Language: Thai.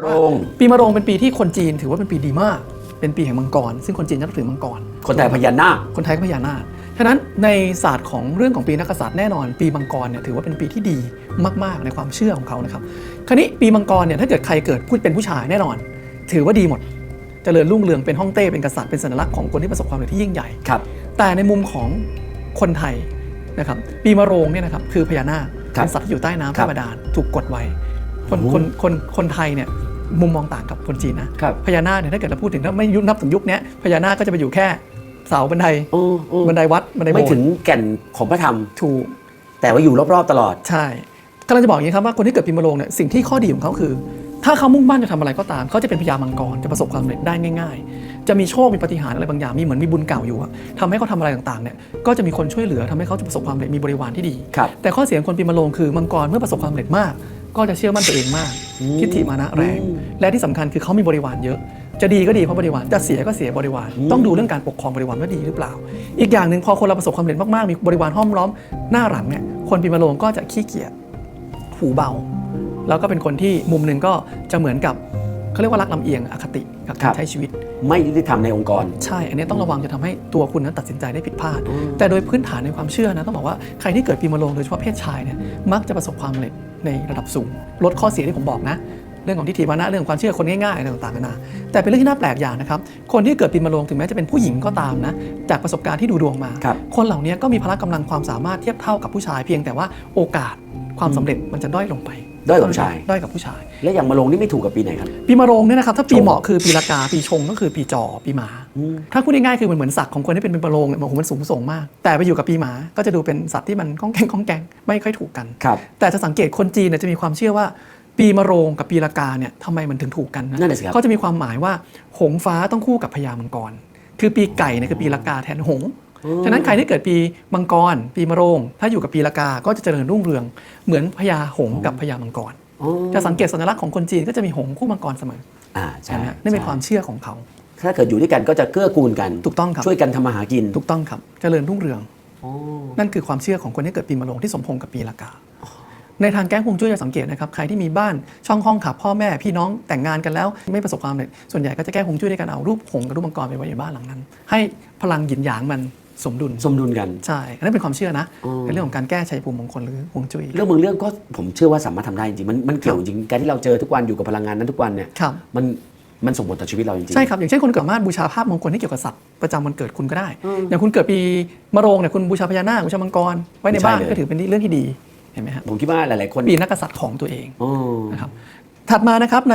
โรงปีมะโรงเป็นปีที่คนจีนถือว่าเป็นปีดีมาก เป็นปีแห่งมังกร ซึ่งคนจีนนับถือมังกร คนไทยพญานาค คนไทยก็พญานาค ฉะนั้นในศาสตร์ของเรื่องของปีนักกษัตริย์แน่นอน ปีมังกรเนี่ยถือว่าเป็นปีที่ดีมากๆในความเชื่อของเขานะครับ คราวนี้ปีมังกรเนี่ยถ้าเกิดใครเกิดพูดเป็นผู้ชายแน่นอน ถือว่าดีหมดเจริญรุ่งเรืองเป็นฮ่องเต้เป็นกษัตริย์เป็นสัญลักษณ์ของคนที่ประสบความสำเร็จที่ยิ่งใหญ่ครับ แต่ในมุมของคนไทยนะครับปีมะโรงเนี่ยนะครับคือพญานาคครับเป็นสัตว์ที่อยู่ใต้น้ำครัใต้บบาดาลถูกกดไว้ คนโอ้โหคนคนคนไทยเนี่ยมุมมองต่างกับคนจีนนะครับพญานาคเนี่ยถ้าเกิดเราพูดถึงถ้าไม่ยุคนับถึงยุคเนี้ยพญานาคก็จะไปอยู่แค่เสาบันไดโอ้โอ้บันไดวัดบันไดโบไม่สถ์ถึงแก่นของพระธรรม ถูก แต่ว่าอยู่รอบ ๆ ตลอด ใช่กำลังจะบอกอย่างนี้ครับว่าคนที่เกิดปีมะโรงเนี่ยสิ่งที่ข้อดีของเขาคือ ถ้าเขามุ่งมั่นจะทำอะไรก็ตาม เขาจะเป็นพญามังกรจะประสบความสำเร็จได้ง่าย ๆ จะมีโชคมีปาฏิหารย์อะไรบางอย่างมีเหมือนมีบุญเก่าอยู่อะทำให้เขาทำอะไรต่างๆเนี่ยก็จะมีคนช่วยเหลือทำให้เขาจะประสบความสำเร็จมีบริวารที่ดี ครับ แต่ข้อเสียของคนปีมะโรงคือมังกรเมื่อประสบความสำเร็จมาก ก็จะเชื่อมั่นตัวเองมาก ทิฏฐิมานะแรงอืมและที่สำคัญคือเขามีบริวารเยอะ จะดีก็ดีเพราะบริวาร จะเสียก็เสียบริวาร ต้องดูเรื่องการปกครองบริวารว่าดีหรือเปล่า อีกอย่างหนึ่งพอคนเราประสบความสำเร็จมากๆ มีบริวารห้อมล้อมหน้าหลังเนี่ย คนปีมะโรงก็จะขี้เกียจ หูเบา แล้วก็เป็นคนที่มุมหนึ่งก็จะเหมือนกับเขาเรียกว่ารักลำเอียงอคติกับครัการบใช้ชีวิต ไม่ยุติธรรมในองค์กร ใช่ อันนี้ต้องระวังจะทำให้ตัวคุณนั้นตัดสินใจได้ผิดพลาดอืมแต่โดยพื้นฐานในความเชื่อนะต้องบอกว่าใครที่เกิดปีมะโรงโดยเฉพาะเพศชายเนี่ยมักจะประสบความสำเร็จในระดับสูง ลดข้อเสียที่ผมบอกนะ เรื่องของทิฏฐิมานะเรื่องของความเชื่อคนง่ายๆอะไรต่างๆนานาแต่เป็นเรื่องที่น่าแปลกอย่างนะครับ คนที่เกิดปีมะโรงถึงแม้จะเป็นผู้หญิงก็ตามนะ จากประสบการณ์ที่ดูดวงมาครับคนเหล่านี้ก็มีพละกำลังความสามารถเทียบเท่ากับผู้ชายเพียงแต่ว่าโอกาสความสำเร็จมันจะด้อยลงไป ด้อยกว่าผู้ชาย ด้อยกับผู้ชาย และอย่างมาลงนี่ไม่ถูกกับปีไหนครับ ปีมะโรงเนี่ยนะครับถ้าปีชงเหมาะคือปีละกาปีชงก็คือปีจอปีหมาอืมถ้าพูดง่ายๆคือมันเหมือนศักดิ์ของคนที่เป็นปีมะโรงเนี่ยโอ้โหมันสูงส่งมาก แต่ไปอยู่กับปีหมาก็จะดูเป็นสัตว์ที่มันก้องแกงก้องแกงไม่ค่อยถูกกันครับแต่จะสังเกตคนจีนเนี่ยจะมีความเชื่อว่าปีมะโรงกับปีละกาเนี่ยทำไมมันถึงถูกกันนะนั่นน่ะสิครับเขาจะมีความหมายว่าหงส์ฟ้าต้องคู่กับพญามังกร คือปีไก่เนี่ยคือปีละกาแทนหงส์ ฉะนั้นใครที่เกิดปีมังกร ปีมะโรง ถ้าอยู่กับปีละกา ก็จะเจริญรุ่งเรือง เหมือนพญาหงส์กับพญามังกรอ๋อจะสังเกตสัญลักษณ์ของคนจีนก็จะมีหงส์คู่มังกรเสมออ่าใช่นะฮะนี่เป็นใช่ความเชื่อของเขา ถ้าเกิดอยู่ด้วยกันก็จะเกื้อกูลกัน ถูกต้องครับ ช่วยกันทำมาหากินถูกต้องครับ เจริญรุ่งเรือง อ๋อนั่นคือความเชื่อของคนที่เกิดปีมะโรงที่สมพงษ์กับปีละกา ในทางแก้ฮวงจุ้ยจะสังเกตนะครับ ใครที่มีบ้านช่องห้องขับพ่อแม่พี่น้องแต่งงานกันแล้ว ไม่ประสบความสำเร็จส่วนใหญ่ก็จะแก้ฮวงจุ้ยด้วยการเอารูปหงส์กับรูปมังกรไปไว้ในบ้านหลังนั้น ให้พลังหยินหยางมัน สมดุลสมดุลกัน ใช่อันนั้นเป็นความเชื่อนะอ๋อเป็นเรื่องของการแก้ชัยภูมิมงคลหรือฮวงจุ้ยเรื่องบางเรื่องก็ผมเชื่อว่าสามารถทำได้จริงๆมันมันเกี่ยวจริงการที่เราเจอทุกวันอยู่กับพลังงานนั้นทุกวันเนี่ยครับมันมันส่งผลต่อชีวิตเราจริงๆ ใช่ครับ อย่างเช่นคุณสามารถบูชาภาพมงคลที่เกี่ยวกับสัตว์ประจำวันเกิดคุณก็ได้ อย่างคุณเกิดปีมะโรงเนี่ยคุณบูชาพญานาคบูชามังกรไว้ในบ้านใช่เลย ก็ถือเป็นเรื่องที่ดีเห็นไหมฮะผมคิดว่าหลายๆคนปีนักกษัตริย์ของตัวเองอ๋อ นะครับถัดมานะครับใน